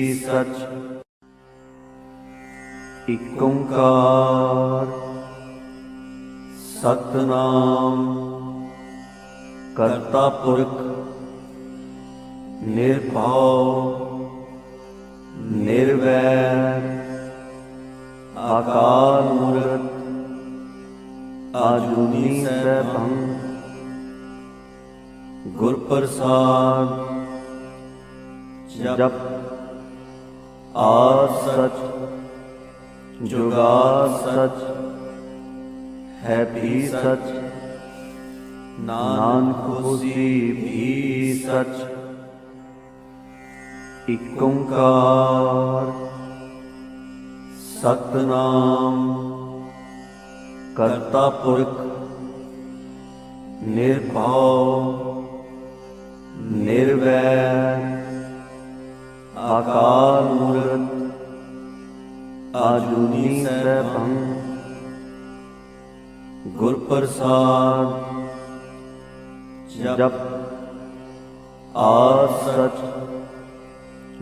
ਸਚ, ਇਕ ਓੰਕਾਰ। ਸਤਨਾਮ, ਕਰਤਾ ਪੁਰਖ, ਨਿਰਭਉ, ਨਿਰਵੈਰ ਆਕਾਰ ਮੂਰਤ, ਆਜੂਨੀ ਸੈਭੰ ਗੁਰ ਪ੍ਰਸਾਦ ਜਪ ਆ ਸਚ ਜੁਗਾ ਸਚ, ਹੈ ਵੀ ਸਚ, ਨਾਨਕ ਹੋਸੀ ਵੀ ਸਚ। ਇਕ ਓੰਕਾਰ, ਸਤਨਾਮ, ਕਰਤਾ ਪੁਰਖ, ਨਿਰਭਉ, ਨਿਰਵੈਰ। ਆਕਾਰ ਮੂਰਤ ਆਜੂਨੀ ਸੈਭੰ ਗੁਰ ਪ੍ਰਸਾਦ ਜਪ ਆ ਸਚ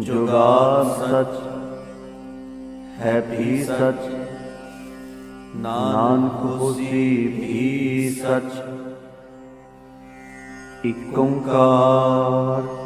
ਜੁਗਾ ਸਚ ਹੈ ਵੀ ਸਚ ਨਾਨਕ ਹੋਸੀ ਵੀ ਸਚ ਇਕ ਓੰਕਾਰ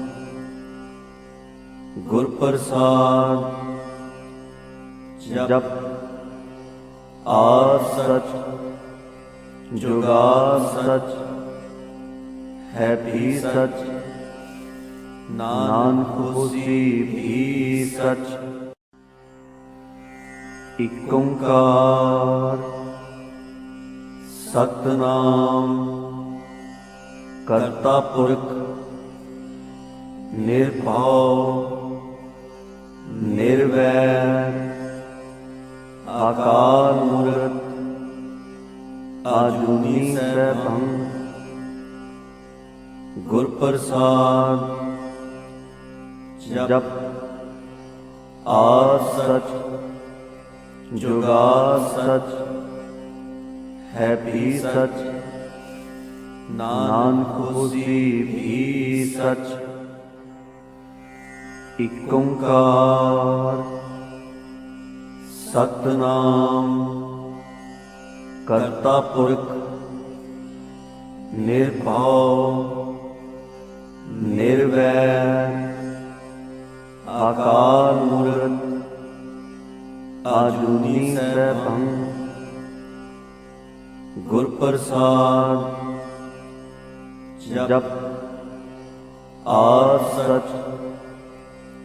ਗੁਰ ਪ੍ਰਸਾਦ ਜਪ ਆ ਸਚ ਜੁਗਾ ਸਚ ਹੈ ਵੀ ਸਚ ਨਾਨਕ ਹੋਸੀ ਵੀ ਸਚ ਇਕ ਓੰਕਾਰ ਸਤਨਾਮ ਕਰਤਾ ਪੁਰਖ ਨਿਰਭਉ ਆਕਾਰ ਮੂਰਤ ਆਜੂਨੀ ਸੈਭੰ ਗੁਰ ਪ੍ਰਸਾਦ, ਜਪ ਆ ਸਚ ਜੁਗਾ ਸਚ, ਹੈ ਵੀ ਸਚ। ਨਾਨਕ ਹੋਸੀ ਵੀ ਸਚ। ਇਕ ਓੰਕਾਰ ਸਤਨਾਮ। ਕਰਤਾ ਪੁਰਖ। ਨਿਰਭਉ। ਨਿਰਵੈਰ। ਆਕਾਰ ਮੂਰਤ। ਆਜੂਨੀ ਸੈਭੰ ਗੁਰ ਪ੍ਰਸਾਦ ਜਪ ਆ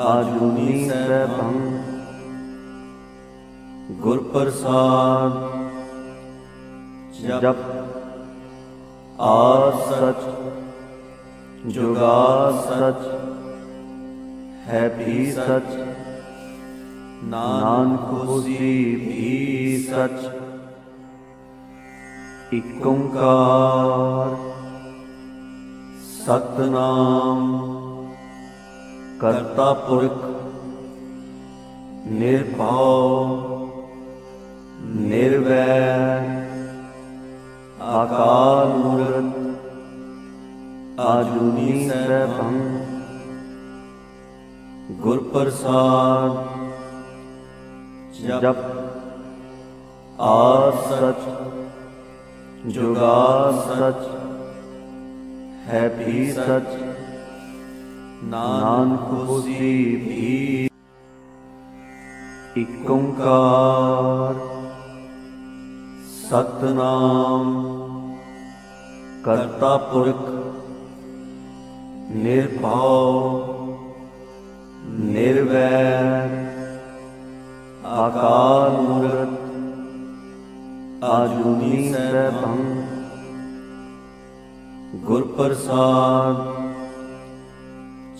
ਆਜੂਨੀ ਸੈਭੰ। ਗੁਰ ਪ੍ਰਸਾਦ ਜਪ ਆ ਸਚ ਜੁਗਾ ਸਚ, ਹੈ ਵੀ ਸਚ, ਨਾਨਕ ਹੋਸੀ ਵੀ ਸਚ। ਇਕ ਓੰਕਾਰ, ਸਤਨਾਮ। ਕਰਤਾ ਪੁਰਖ, ਨਿਰਭਉ ਨਿਰਵੈਰ ਆਕਾਰ ਮੂਰਤ ਆਜੂਨੀ ਸੈਭੰ ਗੁਰ ਪ੍ਰਸਾਦ ਜਪ ਆ ਸਚ ਜੁਗਾ ਸਚ, ਹੈ ਵੀ ਸਚ। ਨਾਨਕ ਹੋਸੀ ਵੀ ਇਕ ਓੰਕਾਰ ਸਤਨਾਮ ਕਰਤਾ ਪੁਰਖ, ਨਿਰਭਉ, ਨਿਰਵੈਰ ਆਕਾਰ ਮੂਰਤ, ਆਜੂਨੀ ਸੈਭੰ ਗੁਰ ਪ੍ਰਸਾਦ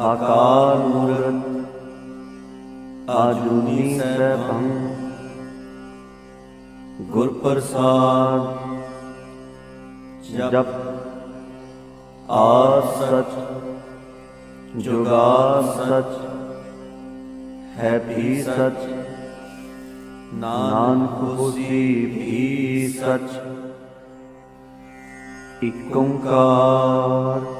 ਆਕਾਰ ਮੂਰਤ ਆਜੂਨੀ ਸੈਭੰ ਗੁਰ ਪ੍ਰਸਾਦ ਜਪ ਆ ਸਚ ਜੁਗਾ ਸਚ ਹੈ ਵੀ ਸਚ ਨਾਨਕ ਹੋਸੀ ਵੀ ਸਚ ਇਕ ਓੰਕਾਰ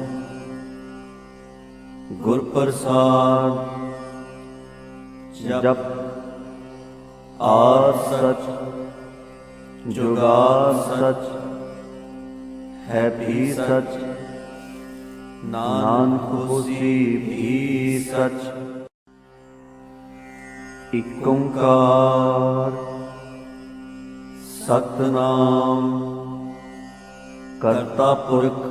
ਗੁਰ ਪ੍ਰਸਾਦ ਜਪ ਆ ਸਚ ਜੁਗਾ ਸਚ ਹੈ ਵੀ ਸਚ ਨਾਨਕ ਹੋਸੀ ਵੀ ਸਚ ਇਕ ਓੰਕਾਰ ਸਤਨਾਮ ਕਰਤਾ ਪੁਰਖ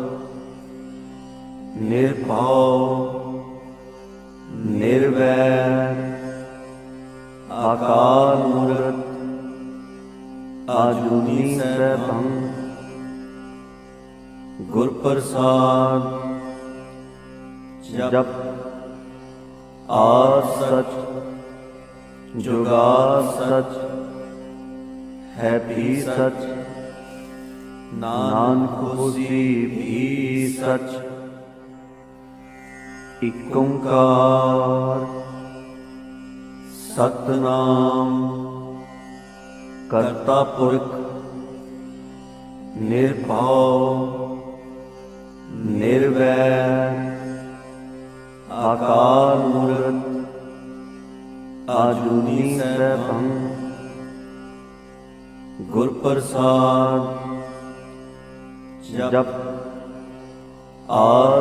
ਨਿਰਭਉ ਨਿਰਵੈਰ, ਆਕਾਰ ਮੂਰਤ, ਆਜੂਨੀ ਸੈਭੰ ਗੁਰ ਪ੍ਰਸਾਦ ਜਪ ਆ ਸਚ ਜੁਗਾ ਸਚ, ਹੈ ਵੀ ਸਚ, ਨਾਨਕ ਹੋਸੀ ਵੀ ਸਚ। ਇਕ ਓੰਕਾਰ ਸਤਨਾਮ। ਕਰਤਾ ਪੁਰਖ, ਨਿਰਭਉ, ਨਿਰਵੈਰ। ਆਕਾਰ ਮੂਰਤ, ਆਜੂਨੀ ਸੈਭੰ। ਗੁਰ ਪ੍ਰਸਾਦ ਜਪ ਆ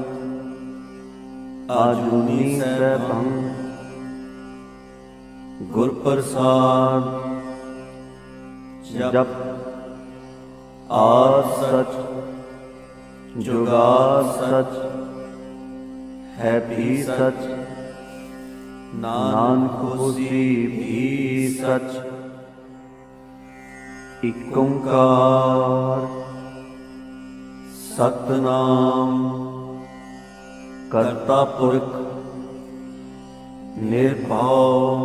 ਆਜੂਨੀ ਸੈਭੰ। ਗੁਰ ਪ੍ਰਸਾਦ ਜਪ ਆ ਸਚ ਜੁਗਾ ਸਚ, ਹੈ ਵੀ ਸਚ, ਨਾਨਕ ਹੋਸੀ ਵੀ ਸਚ। ਇਕ ਓੰਕਾਰ, ਸਤਨਾਮ। ਕਰਤਾ ਪੁਰਖ ਨਿਰਭਉ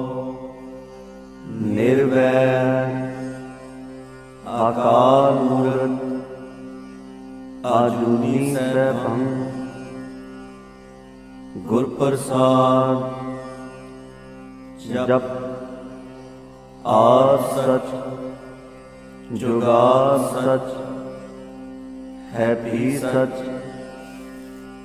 ਨਿਰਵੈਰ ਆਕਾਰ ਮੂਰਤ ਆਜੂਨੀ ਸੈਭੰ ਗੁਰ ਪ੍ਰਸਾਦ ਜਪ ਆ ਸਚ ਜੁਗਾ ਸਚ ਹੈ ਵੀ ਸਚ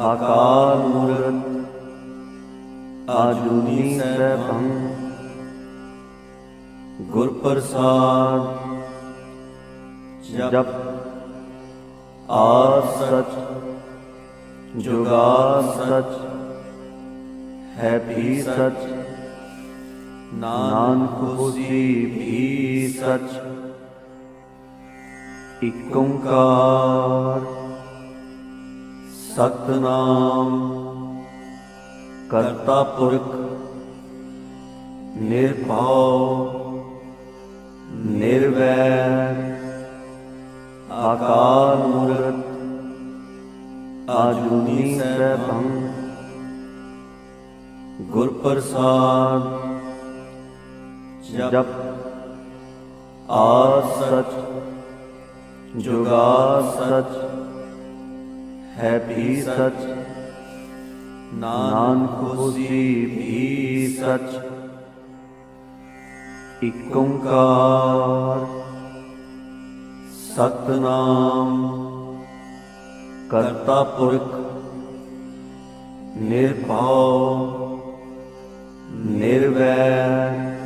ਆਕਾਰ ਮੂਰਤ ਆਜੂਨੀ ਸੈਭੰ ਗੁਰ ਪ੍ਰਸਾਦ ਜਪ ਆ ਸਚ ਜੁਗਾ ਸਚ ਹੈ ਵੀ ਸਚ ਨਾਨਕ ਹੋਸੀ ਵੀ ਸਚ ਇਕ ਓੰਕਾਰ ਸਤਨਾਮ। ਕਰਤਾ ਪੁਰਖ, ਨਿਰਭਉ, ਨਿਰਵੈਰ। ਆਕਾਰ ਮੂਰਤ ਆਜੂਨੀ ਸੈਭੰ। ਗੁਰ ਪ੍ਰਸਾਦ, ਜਪ ਆ ਸਚ ਜੁਗਾ ਸਚ। ਹੈ ਵੀ ਸਚ। ਨਾਨਕ ਹੋਸੀ ਵੀ ਸਚ। ਇਕ ਓੰਕਾਰ। ਸਤਨਾਮ। ਕਰਤਾ ਪੁਰਖ। ਨਿਰਭਉ। ਨਿਰਵੈਰ।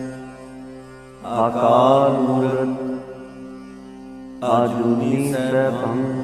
ਆਕਾਰ ਮੂਰਤ। ਆਜੂਨੀ ਸੈਭੰ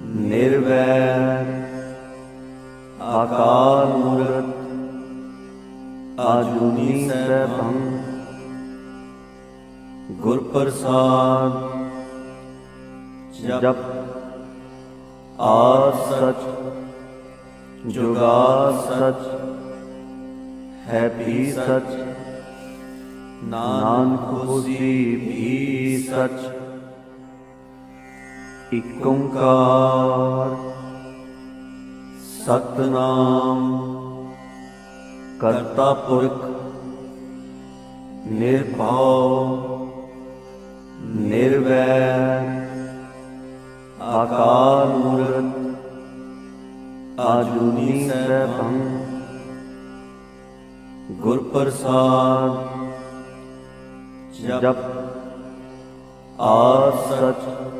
ਨਿਰਵੈਰ, ਆਕਾਰ ਮੂਰਤ, ਆਜੂਨੀ ਸੈਭੰ ਗੁਰ ਪ੍ਰਸਾਦ ਜਪ ਆ ਸਚ ਜੁਗਾ ਸਚ, ਹੈ ਵੀ ਸਚ, ਨਾਨਕ ਹੋਸੀ ਵੀ ਸਚ। ਇਕ ਓੰਕਾਰ ਸਤਨਾਮ ਕਰਤਾ ਪੁਰਖ, ਨਿਰਭਉ, ਨਿਰਵੈਰ ਆਕਾਰ ਮੂਰਤ, ਆਜੂਨੀ ਸੈਭੰ ਗੁਰ ਪ੍ਰਸਾਦ ਜਪ ਆ ਸਚ।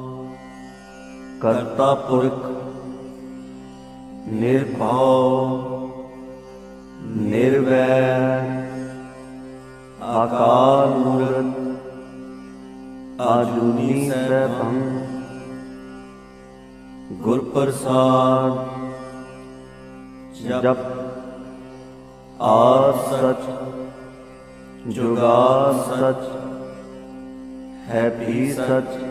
ਕਰਤਾ ਪੁਰਖ, ਨਿਰਭਉ, ਨਿਰਵੈਰ ਆਕਾਰ ਮੂਰਤ, ਆਜੂਨੀ ਸੈਭੰ ਗੁਰ ਪ੍ਰਸਾਦ ਜਪ ਆ ਸਚ ਜੁਗਾ ਸਚ, ਹੈ ਵੀ ਸਚ।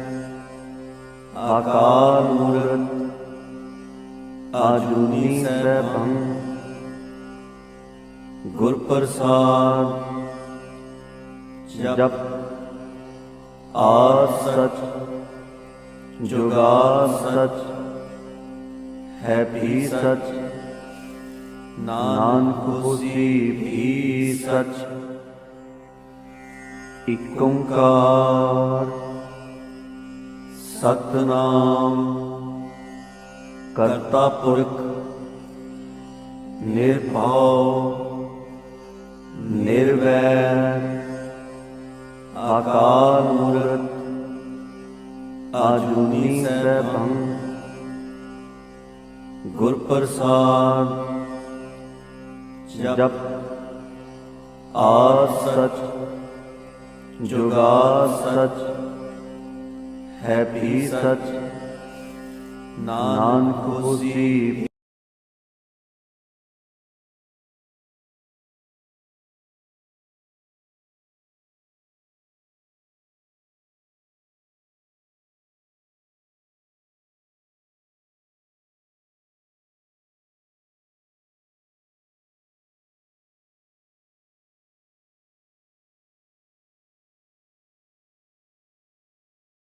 ਆਕਾਰ ਮੂਰਤ ਆਜੂਨੀ ਸੈਭੰ ਗੁਰ ਪ੍ਰਸਾਦ ਜਪ ਆ ਸਚ ਜੁਗਾ ਸਚ ਹੈ ਵੀ ਸਚ ਨਾਨਕ ਹੋਸੀ ਵੀ ਸਚ ਇਕ ਓੰਕਾਰ ਸਤਨਾਮ। ਕਰਤਾ ਪੁਰਖ, ਨਿਰਭਉ, ਨਿਰਵੈਰ ਆਕਾਰ ਮੂਰਤ, ਆਜੂਨੀ ਸੈਭੰ। ਗੁਰ ਪ੍ਰਸਾਦ, ਜਪ ਆ ਸਚ ਜੁਗਾ ਸਚ। ਹੈ ਵੀ ਸਚ। ਨਾਨਕ ਹੋਸੀ